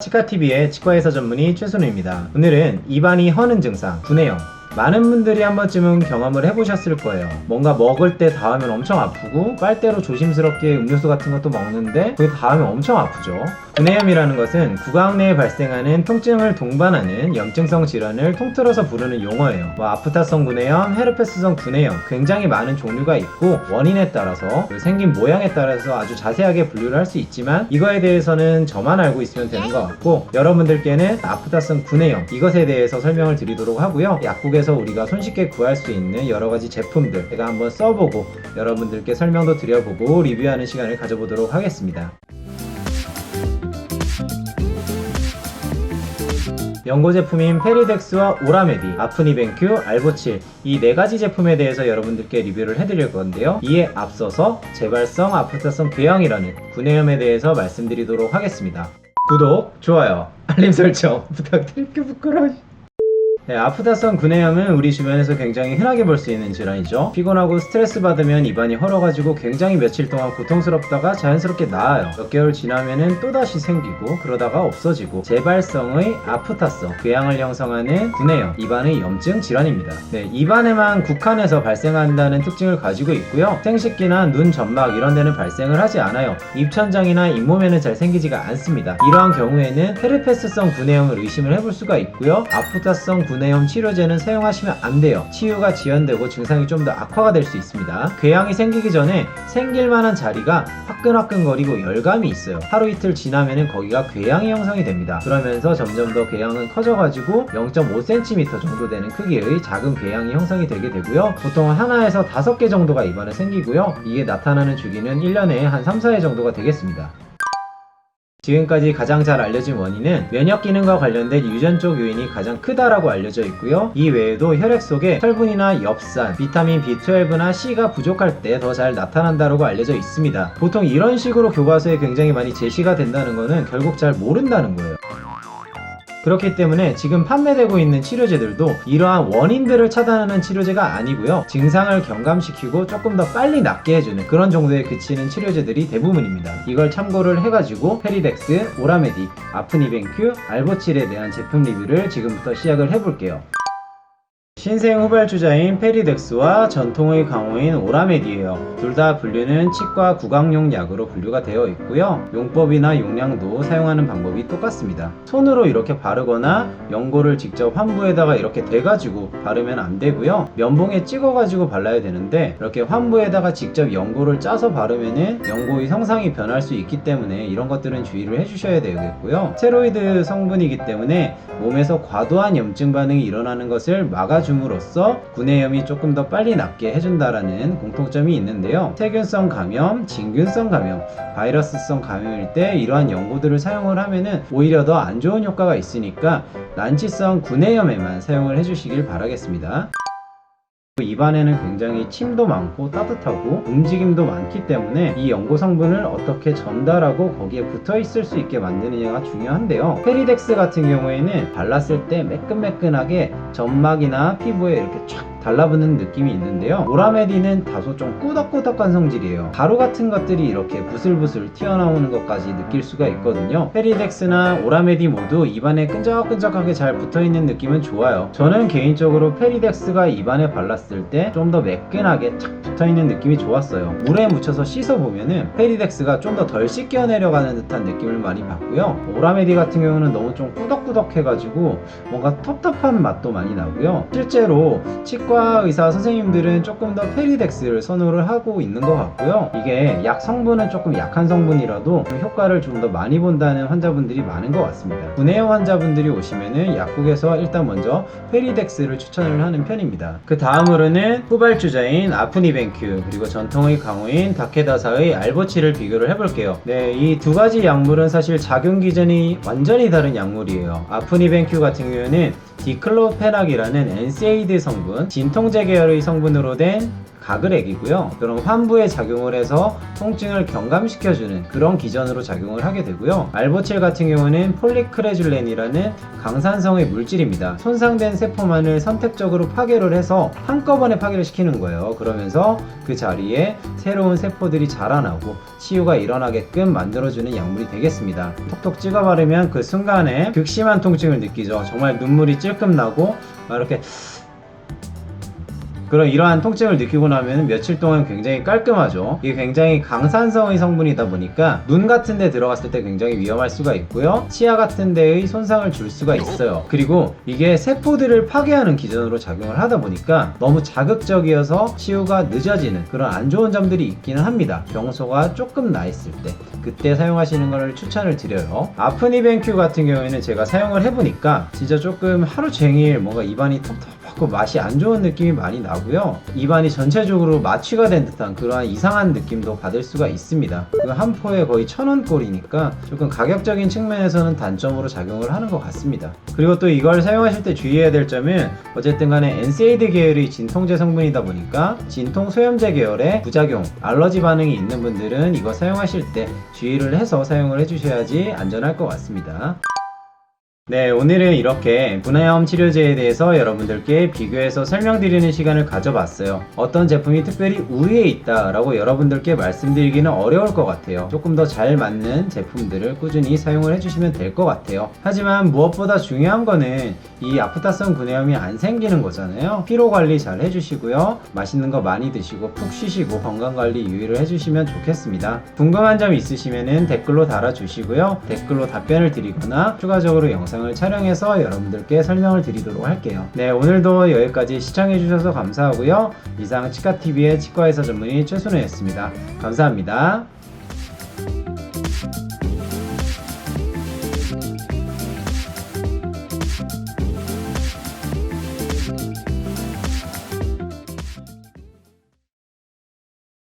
치과TV의 치과의사 전문의 최순우입니다. 오늘은 입안이 허는 증상, 구내염. 많은 분들이 한 번쯤은 경험을 해보셨을 거예요. 뭔가 먹을 때 닿으면 엄청 아프고 빨대로 조심스럽게 음료수 같은 것도 먹는데 그게 닿으면 엄청 아프죠. 구내염이라는 것은 구강 내에 발생하는 통증을 동반하는 염증성 질환을 통틀어서 부르는 용어예요. 뭐 아프타성 구내염, 헤르페스성 구내염 굉장히 많은 종류가 있고 원인에 따라서 그 생긴 모양에 따라서 아주 자세하게 분류를 할 수 있지만 이거에 대해서는 저만 알고 있으면 되는 것 같고 여러분들께는 아프타성 구내염 이것에 대해서 설명을 드리도록 하고요. 약국에 서 우리가 손쉽게 구할 수 있는 여러 가지 제품들 제가 한번 써보고 여러분들께 설명도 드려보고 리뷰하는 시간을 가져보도록 하겠습니다. 연고 제품인 페리덱스와 오라메디, 아프니벤큐, 알보칠 이 네 가지 제품에 대해서 여러분들께 리뷰를 해드릴 건데요. 이에 앞서서 재발성 아프타성 궤양이라는 구내염에 대해서 말씀드리도록 하겠습니다. 구독, 좋아요, 알림 설정 부탁드릴게요. 부끄러워. 네, 아프다성 구내염은 우리 주변에서 굉장히 흔하게 볼 수 있는 질환이죠. 피곤하고 스트레스 받으면 입안이 헐어가지고 굉장히 며칠 동안 고통스럽다가 자연스럽게 나아요. 몇 개월 지나면은 또다시 생기고 그러다가 없어지고 재발성의 아프타성, 궤양을 형성하는 구내염, 입안의 염증 질환입니다. 네, 입안에만 국한해서 발생한다는 특징을 가지고 있고요. 생식기나 눈 점막 이런 데는 발생을 하지 않아요. 입천장이나 잇몸에는 잘 생기지가 않습니다. 이러한 경우에는 헤르페스성 구내염을 의심을 해볼 수가 있고요. 아프타성 구내염 치료제는 사용하시면 안 돼요. 치유가 지연되고 증상이 좀 더 악화가 될 수 있습니다. 궤양이 생기기 전에 생길 만한 자리가 화끈화끈거리고 열감이 있어요. 하루 이틀 지나면은 거기가 궤양이 형성이 됩니다. 그러면서 점점 더 궤양은 커져가지고 0.5cm 정도 되는 크기의 작은 궤양이 형성이 되게 되고요. 보통 하나에서 다섯 개 정도가 입안에 생기고요. 이게 나타나는 주기는 1년에 한 3, 4회 정도가 되겠습니다. 지금까지 가장 잘 알려진 원인은 면역 기능과 관련된 유전적 요인이 가장 크다라고 알려져 있고요. 이 외에도 혈액 속에 혈분이나 엽산, 비타민 B12나 C가 부족할 때 더 잘 나타난다고 알려져 있습니다. 보통 이런 식으로 교과서에 굉장히 많이 제시가 된다는 것은 결국 잘 모른다는 거예요. 그렇기 때문에 지금 판매되고 있는 치료제들도 이러한 원인들을 차단하는 치료제가 아니고요. 증상을 경감시키고 조금 더 빨리 낫게 해주는 그런 정도에 그치는 치료제들이 대부분입니다. 이걸 참고를 해가지고 페리덱스, 오라메디, 아프니벤큐, 알보칠에 대한 제품 리뷰를 지금부터 시작을 해볼게요. 신생 후발주자인 페리덱스와 전통의 강호인 오라메디예요. 둘 다 분류는 치과 구강용 약으로 분류가 되어 있고요. 용법이나 용량도 사용하는 방법이 똑같습니다. 손으로 이렇게 바르거나 연고를 직접 환부에다가 이렇게 대가지고 바르면 안 되고요. 면봉에 찍어가지고 발라야 되는데 이렇게 환부에다가 직접 연고를 짜서 바르면은 연고의 성상이 변할 수 있기 때문에 이런 것들은 주의를 해주셔야 되겠고요. 스테로이드 성분이기 때문에 몸에서 과도한 염증 반응이 일어나는 것을 막아 줌으로써 구내염이 조금 더 빨리 낫게 해준다라는 공통점이 있는데요. 세균성 감염, 진균성 감염, 바이러스성 감염일 때 이러한 연고들을 사용을 하면은 오히려 더 안 좋은 효과가 있으니까 난치성 구내염에만 사용을 해주시길 바라겠습니다. 입안에는 굉장히 침도 많고 따뜻하고 움직임도 많기 때문에 이 연고 성분을 어떻게 전달하고 거기에 붙어 있을 수 있게 만드느냐가 중요한데요. 페리덱스 같은 경우에는 발랐을 때 매끈매끈하게 점막이나 피부에 이렇게 촥 달라붙는 느낌이 있는데요. 오라메디는 다소 좀 꾸덕꾸덕한 성질이에요. 가루 같은 것들이 이렇게 부슬부슬 튀어나오는 것까지 느낄 수가 있거든요. 페리덱스나 오라메디 모두 입안에 끈적끈적하게 잘 붙어있는 느낌은 좋아요. 저는 개인적으로 페리덱스가 입안에 발랐을 때 좀 더 매끈하게 착 붙어있는 느낌이 좋았어요. 물에 묻혀서 씻어보면은 페리덱스가 좀 더 덜 씻겨 내려가는 듯한 느낌을 많이 받고요. 오라메디 같은 경우는 너무 좀 꾸덕꾸덕해가지고 뭔가 텁텁한 맛도 많이 나고요. 실제로 치과 의사 선생님들은 조금 더 페리덱스를 선호를 하고 있는 것 같고요. 이게 약 성분은 조금 약한 성분이라도 효과를 좀 더 많이 본다는 환자분들이 많은 것 같습니다. 구내염 환자분들이 오시면은 약국에서 일단 먼저 페리덱스를 추천을 하는 편입니다. 그 다음으로는 후발주자인 아프니 벤큐 그리고 전통의 강호인 다케다사의 알보치를 비교를 해볼게요. 네, 이 두 가지 약물은 사실 작용 기전이 완전히 다른 약물이에요. 아프니벤큐 같은 경우에는 디클로페락이라는 NSAID 성분, 진통제 계열의 성분으로 된 가글액이고요. 그럼 환부에 작용을 해서 통증을 경감시켜주는 그런 기전으로 작용을 하게 되고요. 알보칠 같은 경우는 폴리크레줄렌이라는 강산성의 물질입니다. 손상된 세포만을 선택적으로 파괴를 해서 한꺼번에 파괴를 시키는 거예요. 그러면서 그 자리에 새로운 세포들이 자라나고 치유가 일어나게끔 만들어주는 약물이 되겠습니다. 톡톡 찍어 바르면 그 순간에 극심한 통증을 느끼죠. 정말 눈물이 찔끔 나고 막 이렇게 그런 이러한 통증을 느끼고 나면 며칠 동안 굉장히 깔끔하죠. 이게 굉장히 강산성의 성분이다 보니까 눈 같은 데 들어갔을 때 굉장히 위험할 수가 있고요. 치아 같은 데의 손상을 줄 수가 있어요. 그리고 이게 세포들을 파괴하는 기전으로 작용을 하다 보니까 너무 자극적이어서 치유가 늦어지는 그런 안 좋은 점들이 있기는 합니다. 병소가 조금 나 있을 때 그때 사용하시는 것을 추천을 드려요. 아프니벤큐 같은 경우에는 제가 사용을 해보니까 진짜 조금 하루 종일 뭔가 입안이 텁텁 하고 맛이 안 좋은 느낌이 많이 나고요. 입안이 전체적으로 마취가 된 듯한 그러한 이상한 느낌도 받을 수가 있습니다. 그 한 포에 거의 천 원꼴이니까 조금 가격적인 측면에서는 단점으로 작용을 하는 것 같습니다. 그리고 또 이걸 사용하실 때 주의해야 될 점은 어쨌든 간에 엔세이드 계열의 진통제 성분이다 보니까 진통 소염제 계열의 부작용, 알러지 반응이 있는 분들은 이거 사용하실 때 주의를 해서 사용을 해주셔야지 안전할 것 같습니다. 네, 오늘은 이렇게 분해염 치료제에 대해서 여러분들께 비교해서 설명드리는 시간을 가져봤어요. 어떤 제품이 특별히 우위에 있다라고 여러분들께 말씀드리기는 어려울 것 같아요. 조금 더 잘 맞는 제품들을 꾸준히 사용을 해주시면 될 것 같아요. 하지만 무엇보다 중요한 거는 이 아프타성 분해염이 안 생기는 거잖아요. 피로 관리 잘 해주시고요. 맛있는 거 많이 드시고 푹 쉬시고 건강 관리 유의를 해주시면 좋겠습니다. 궁금한 점 있으시면 댓글로 달아주시고요. 댓글로 답변을 드리거나 추가적으로 영상을 촬영해서 여러분들께 설명을 드리도록 할게요. 네, 오늘도 여기까지 시청해주셔서 감사하고요. 이상 치과TV의 치과의사 전문의 최순우였습니다. 감사합니다.